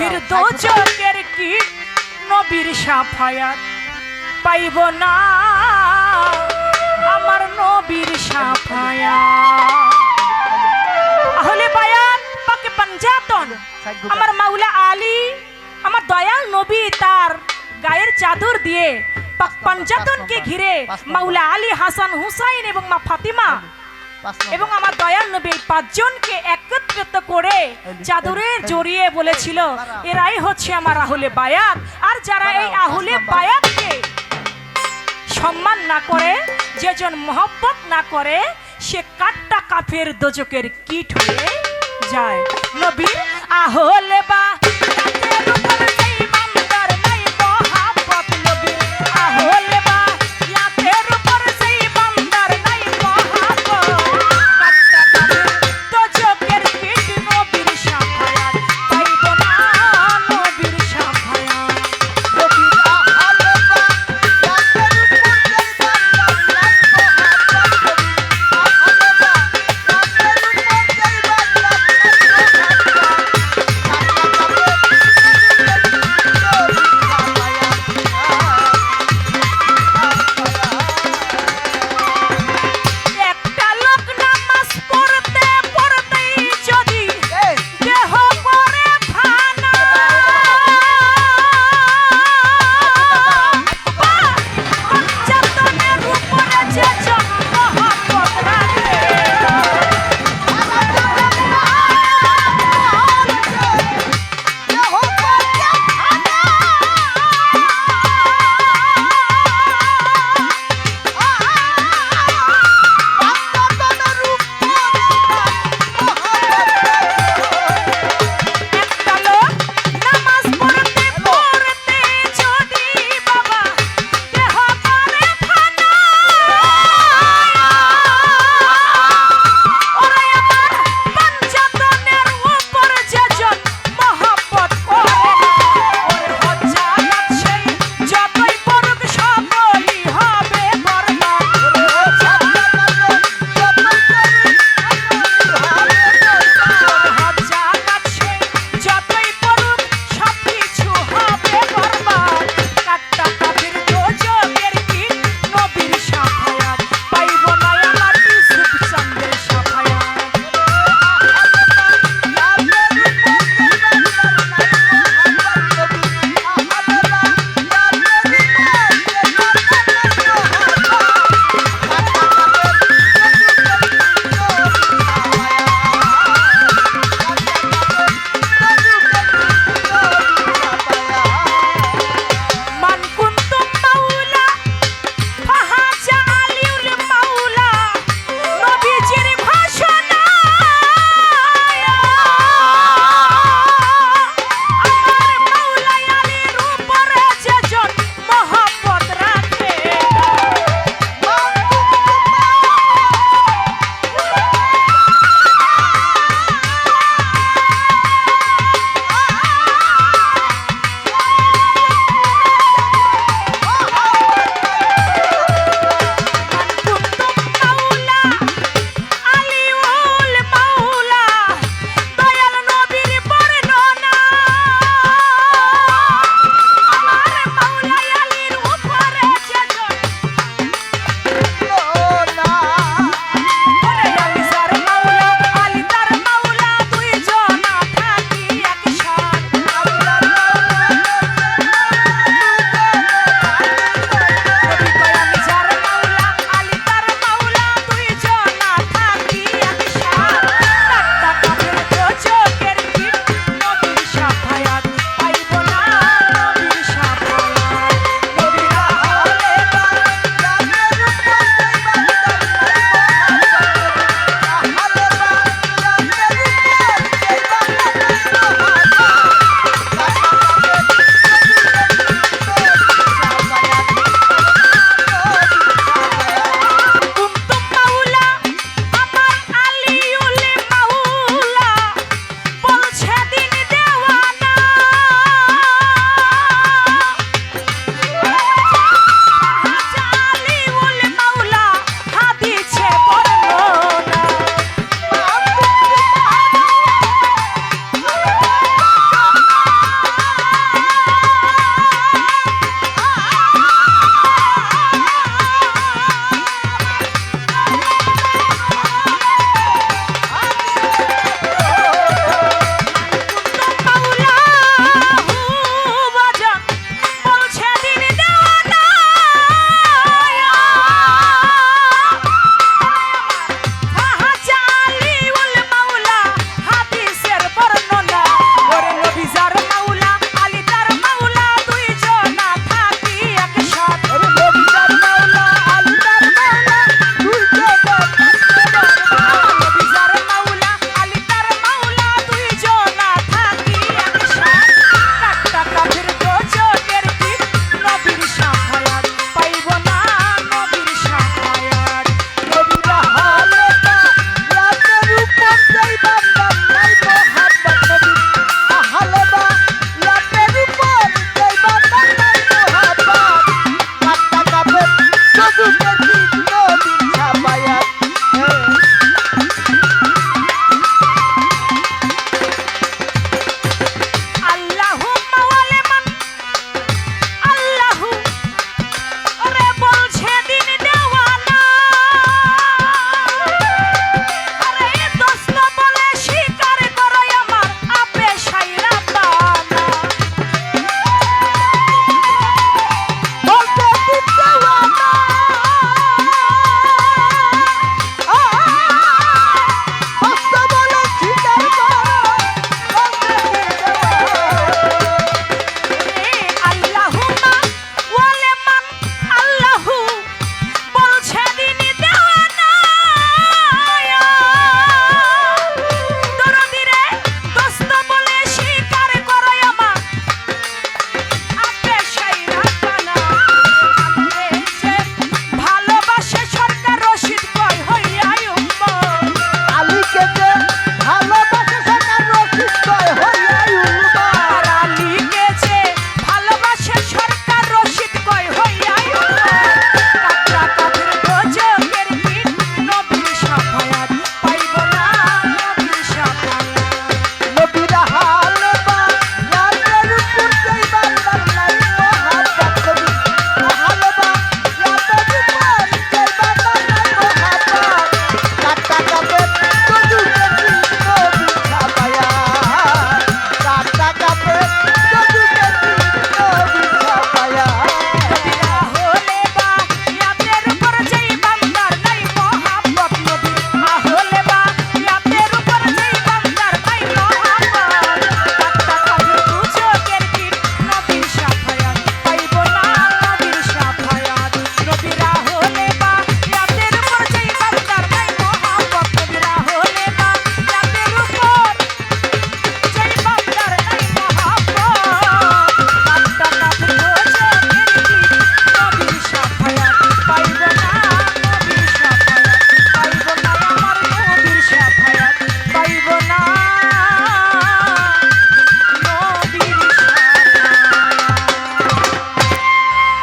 ফির দোজকের কি নবীর সাফায়াত পাইব না? আমার নবীর সাফায়াত। আহলে বায়াত পাকে পাঞ্জাতন। আমার মাওলা আলী আমার দয়াল নবী তার গায়ের চাদর দিয়ে পাক পাঞ্জাতনকে ঘিরে মাওলা আলী হাসান হুসাইন এবং মা ফাতিমা এবং আমার দয়াল নবী পাঁচজনকে একত্রিত করে চাদরে জড়িয়ে বলেছিল এরাই হচ্ছে আমার আহলে বায়াত। আর যারা এই আহলে বায়াতকে সম্মান না করে যেজন মহব্বত না করে সে কাট্টা কাফের দোজকের কীট হয়ে যায়। নবীর আহলে বা